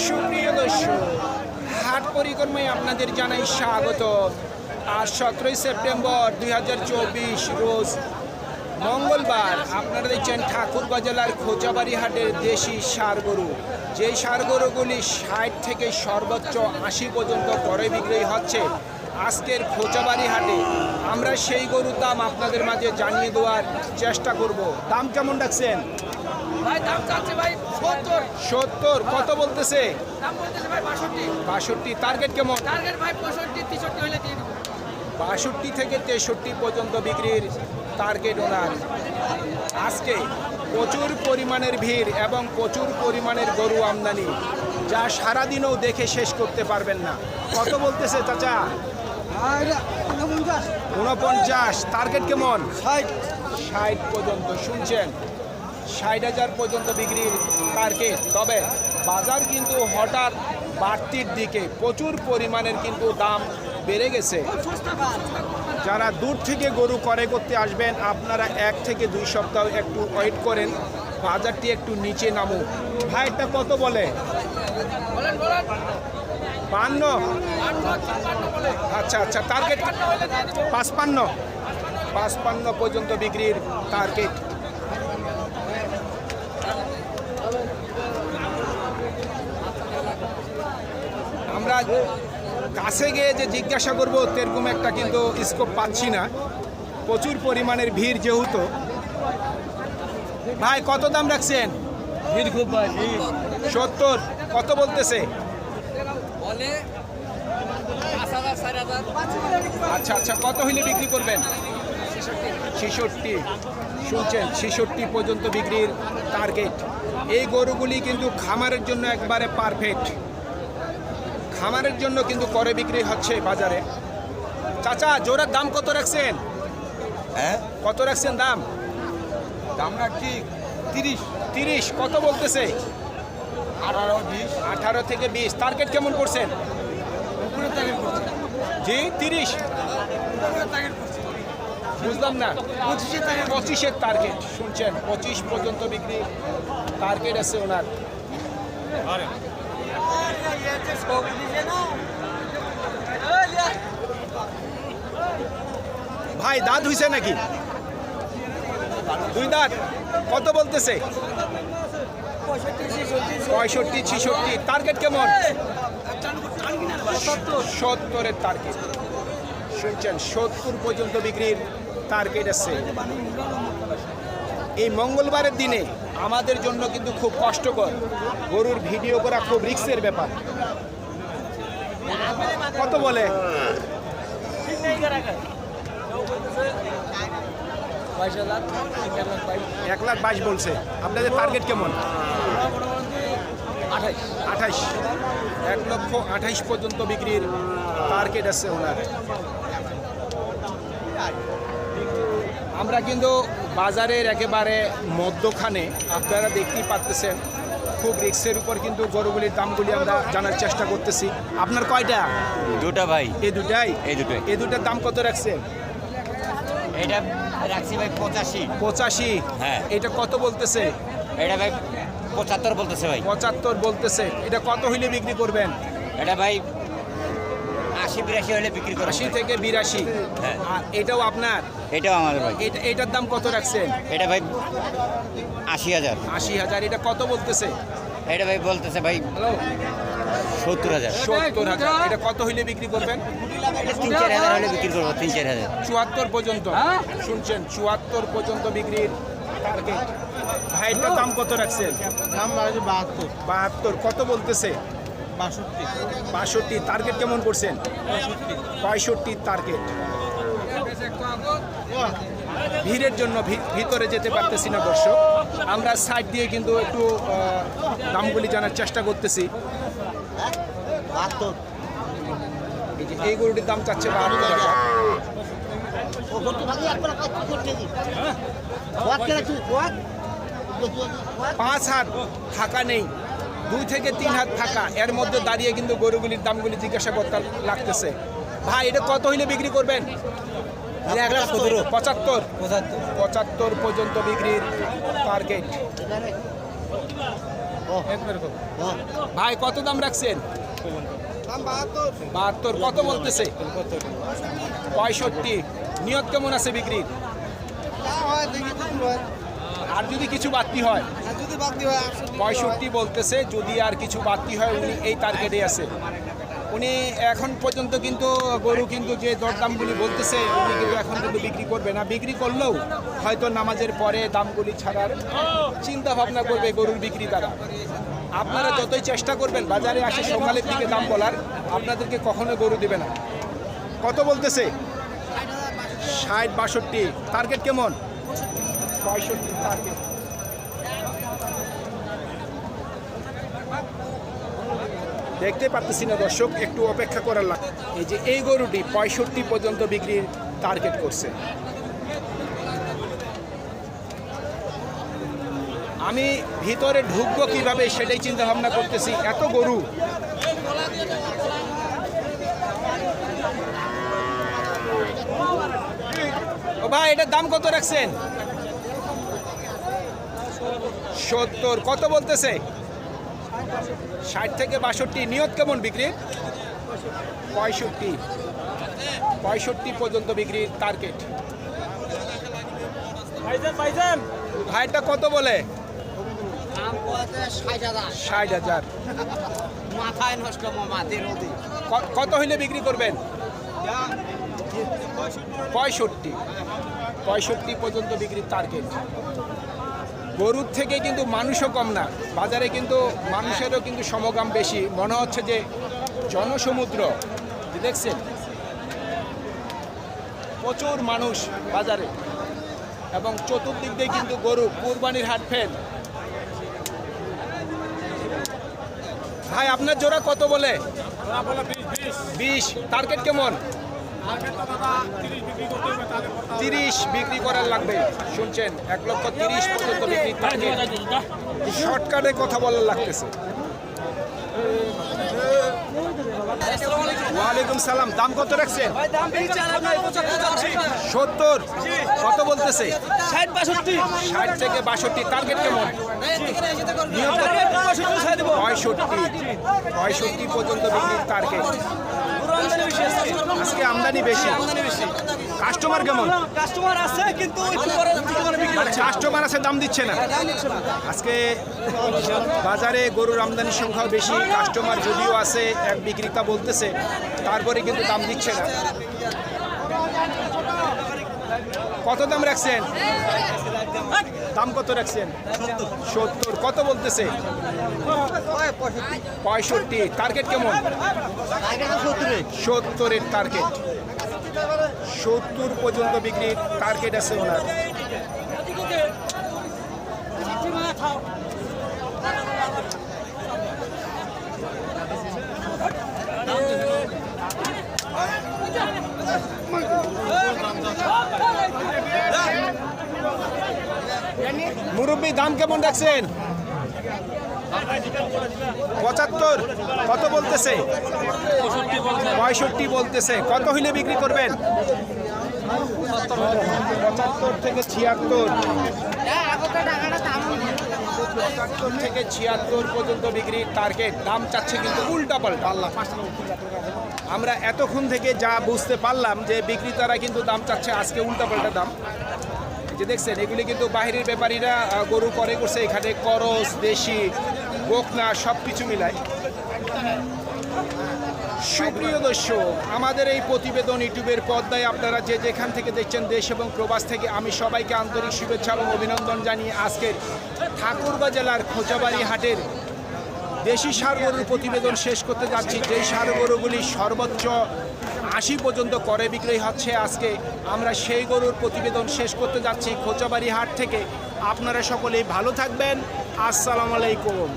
সুপ্রিয় দর্শক, হাট পরিক্রমায় আপনাদের জানাই স্বাগত। আজ সতেরোই সেপ্টেম্বর দু হাজার চব্বিশ রোজ মঙ্গলবার। আপনারা দেখছেন ঠাকুরগাঁ জেলার খোঁচাবাড়ি হাটের দেশি সার গরু যেই সার গরুগুলি ষাট থেকে সর্বোচ্চ আশি পর্যন্ত করে বিক্রয় হচ্ছে, আজকের খোঁচাবাড়ি হাটে আমরা সেই গরুর দাম আপনাদের মাঝে জানিয়ে দেওয়ার চেষ্টা করব। দাম কেমন রাখছেন? ভাই, দাম চাচ্ছে ভাই। সত্তর কত বলতেছে? দাম বলতেছে ভাই বাষট্টি। টার্গেট কেমন? টার্গেট ভাই পঁয়ষট্টি তেষট্টি হলে দিয়ে দেবো। বাষট্টি থেকে তেষট্টি পর্যন্ত বিক্রির টার্গেট ওনার। আজকে প্রচুর পরিমাণের ভিড় এবং প্রচুর পরিমাণের গরু আমদানি যা সারাদিনও দেখে শেষ করতে পারবেন না। কত বলতেছে চাচা? উনপঞ্চাশ টার্গেট কেমন? ষাট পর্যন্ত শুনছেন? ষাট হাজার পর্যন্ত বিক্রির টার্গেট তবে বাজার কিন্তু হঠাৎ বাড়তির দিকে প্রচুর পরিমাণের কিন্তু দাম বেড়ে গেছে। যারা দূর থেকে গরু ক্রয় করতে আসবেন, আপনারা এক থেকে দুই সপ্তাহ একটু ওয়েট করেন, বাজারটি একটু নিচে নামুক ভাইটা কত বলে? বলে আচ্ছা আচ্ছা টার্গেট পাঁচপান্ন? পাঁচপান্ন পর্যন্ত বিক্রির টার্গেট আমরা কাছে গিয়ে যে জিজ্ঞাসা করব সেরকম একটা কিন্তু স্কোপ পাচ্ছি না। প্রচুর পরিমাণের ভিড় যেহেতু। ভাই কত দাম রাখছেন? ভিড় খুব সত্তর কত বলতেছে? আচ্ছা আচ্ছা কত হইলে বিক্রি করবেন? ছেষট্টি। শুনছেন ছেষট্টি পর্যন্ত বিক্রির টার্গেট এই গরুগুলি কিন্তু খামারের জন্য একবারে পারফেক্ট খামারের জন্য কিন্তু করে বিক্রি হচ্ছে বাজারে। চাচা জোড়ার দাম কত রাখছেন? হ্যাঁ? কত রাখছেন দাম? দাম রাখছি তিরিশ। তিরিশ কত বলতেছে? আঠারো বিশ। আঠারো থেকে বিশ। টার্গেট কেমন করছেন? জি তিরিশ? বুঝলাম না। পঁচিশের টার্গেট পঁচিশের টার্গেট শুনছেন? পঁচিশ পর্যন্ত বিক্রি টার্গেট আছে ওনার। ভাই দাঁত হইছে নাকি? দুই দাঁত। কত বলতেছে? পঁয়ষট্টি ছিষট্টি। টার্গেট কেমন? সত্তরের টার্গেট শুনছেন সত্তর পর্যন্ত বিক্রির টার্গেট আছে। এই মঙ্গলবারের দিনে আমাদের জন্য কিন্তু খুব কষ্টকর। গরুর ভিডিও করা খুব রিক্সের ব্যাপার। কত বলে? এক লাখ বাইশ বলছে। আপনাদের টার্গেট কেমন? আঠাইশ। এক লক্ষ আঠাইশ পর্যন্ত বিক্রির টার্গেট আছে ওনার। আমরা কিন্তু বাজারের একেবারে মধ্যখানে আপনারা দেখতেই পারতেছেন খুব রিক্সের উপর কিন্তু গরুগুলির দামগুলি আমরা জানার চেষ্টা করতেছি। আপনার কয়টা? দুটা ভাই। এই দুটাই? এই দুটোই। এই দুটার দাম কত রাখছেন? এটা রাখছি ভাই পঁচাশি। পঁচাশি? হ্যাঁ। এটা কত বলতেছে? এটা ভাই পঁচাত্তর বলতেছে ভাই। পঁচাত্তর বলতেছে। এটা কত হইলে বিক্রি করবেন? এটা ভাই আশি বিরাশি হলে বিক্রি করো আশি থেকে বিরাশি। হ্যাঁ। আর এটাও আপনার? এটাও আমাদের ভাই। এটা এটার দাম কত রাখছেন? এটা ভাই আশি হাজার। আশি হাজার এটা কত বলতেছে? এটা ভাই বলতেছে ভাই সত্তর হাজার। সত্তর হাজার। এটা কত হইলে বিক্রি করবেন? তিন চার হাজার হলে বিক্রি করব তিন চার হাজার। চুয়াত্তর পর্যন্ত। শুনছেন চুয়াত্তর পর্যন্ত বিক্রির টার্গেট ভাইটার দাম কত রাখছেন? দাম বাড়াচ্ছে বাহাত্তর। বাহাত্তর। কত বলতেছে? বাষট্টি। বাষট্টি টার্গেট কেমন করছেন? পঁয়ষট্টি। টার্গেট ভিড়ের জন্য ভি- ভিতরে যেতে পারতেছি না দর্শক। আমরা সাইড দিয়ে কিন্তু একটু দামগুলি জানার চেষ্টা করতেছি। এই গরুটির দাম চাচ্ছে বাহাত্তর টাকা। পাঁচ হাত ফাঁকা নেই। দুই থেকে তিন হাত ফাঁকা এর মধ্যে দাঁড়িয়ে কিন্তু গরুগুলির দামগুলি জিজ্ঞাসা করতে লাগতেছে। ভাই এটা কত হইলে বিক্রি করবেন? এক লাখ সতেরো পঁচাত্তর। পঁচাত্তর। পঁচাত্তর পর্যন্ত বিক্রির টার্গেট ভাই কত দাম রাখছেন? বাহাত্তর। কত বলতেছে? পঁয়ষট্টি। নিয়ত কেমন আছে বিক্রির? আর যদি কিছু বাড়তি হয়? পঁয়ষট্টি বলতেছে যদি আর কিছু বাড়তি হয় উনি এই টার্গেটে আছে। উনি এখন পর্যন্ত কিন্তু গরু কিন্তু যে দরদামগুলি বলতেছে উনি কিন্তু এখন কিন্তু বিক্রি করবে না। বিক্রি করলেও হয়তো নামাজের পরে দামগুলি ছাড়ার চিন্তা ভাবনা করবে গরুর বিক্রি তারা আপনারা যতই চেষ্টা করবেন বাজারে আসে সকালের দিকে দাম বলার আপনাদেরকে কখনো গরু দেবে না। কত বলতেছে? ষাট বাষট্টি। টার্গেট কেমন? পঁয়ষট্টি টার্গেট দেখতে পাচ্ছি না দর্শক, একটু অপেক্ষা করার লাগে এই যে এই গরুটি পঁয়ষট্টি পর্যন্ত বিক্রির টার্গেট করছে। আমি ভিতরে ঢুকবো কীভাবে সেটাই চিন্তা ভাবনা করতেছি। এত গরু। ও ভাই এটার দাম কত রাখছেন? সত্তর কত বলতেছে? ষাট থেকে বাষট্টি নিয়ত কেমন বিক্রির? পঁয়ষট্টি পঁয়ষট্টি পর্যন্ত বিক্রির টার্গেট ভাইটা কত বলে? ষাট হাজার। কত হইলে বিক্রি করবেন? পঁয়ষট্টি। পঁয়ষট্টি পর্যন্ত বিক্রির টার্গেট গরুর থেকে কিন্তু মানুষও কম না। বাজারে কিন্তু মানুষেরও কিন্তু সমগাম বেশি। মনে হচ্ছে যে জনসমুদ্র। দেখছেন? প্রচুর মানুষ বাজারে। এবং চতুর্দিক দিয়ে কিন্তু গরু কুরবানির হাট ফেল ভাই, আপনার জোড়া কত বলে? বিশ টার্গেট কেমন তিরিশ বিক্রি করার লাগবে শুনছেন এক লক্ষ তিরিশ পর্যন্ত বিক্রি শর্টকাটে কথা বলার লাগতেছে ওয়ালাইকুম সালাম। দাম কত রাখছেন? সত্তর? কত বলতেছে? ষাট বাষট্টি। ষাট থেকে বাষট্টি টার্গেট কেমন? পঁয়ষট্টি। পঁয়ষট্টি পর্যন্ত বিক্রির টার্গেট আজকে আমদানি বেশি। কাস্টমার কেমন? কাস্টমার আছে কিন্তু কাস্টমার আছে দাম দিচ্ছে না। আজকে বাজারে গরুর আমদানির সংখ্যাও বেশি কাস্টমার যদিও আছে এক বিক্রেতা বলতেছে তারপরে কিন্তু দাম দিচ্ছে না। কত দাম রাখছেন? দাম কত রাখছেন? সত্তর। কত বলতেছে? পঁয়ষট্টি। টার্গেট কেমন? সত্তরের টার্গেট সত্তর পর্যন্ত বিক্রির টার্গেট আছে ওনার। মুরব্বী, দাম কেমন রাখছেন? পঁচাত্তর, কত বলতেছে? পঁয়ষট্টি বলতেছে। কত হইলে বিক্রি করবেন? পঁচাত্তর থেকে ছিয়াত্তর। পঁচাত্তর থেকে ছিয়াত্তর পর্যন্ত বিক্রির টার্গেট দাম চাচ্ছে কিন্তু উল্টা পাল্টা। আমরা এতক্ষণ থেকে যা বুঝতে পারলাম যে বিক্রেতারা কিন্তু দাম চাচ্ছে আজকে উল্টা পাল্টা দাম। যে দেখছেন, এগুলি কিন্তু বাহিরের ব্যাপারীরা গরু করে করছে, এখানে করস, দেশি, বকনা সব কিছু মিলায়। সুপ্রিয় দর্শক, আমাদের এই প্রতিবেদন ইউটিউবের পর্দায় আপনারা যে যেখান থেকে দেখছেন, দেশ এবং প্রবাস থেকে, আমি সবাইকে আন্তরিক শুভেচ্ছা এবং অভিনন্দন জানিয়ে আজকের ঠাকুরগাঁ জেলার খোঁচাবাড়ি হাটের দেশি সার গরুর প্রতিবেদন শেষ করতে যাচ্ছি। যেই সার গরুগুলি সর্বোচ্চ আশি পর্যন্ত করে বিক্রি হচ্ছে আজকে। আমরা সেই গরুর প্রতিবেদন শেষ করতে যাচ্ছি। খোঁচাবাড়ি হাট থেকে। আপনারা সকলেই ভালো থাকবেন। আসসালামু আলাইকুম।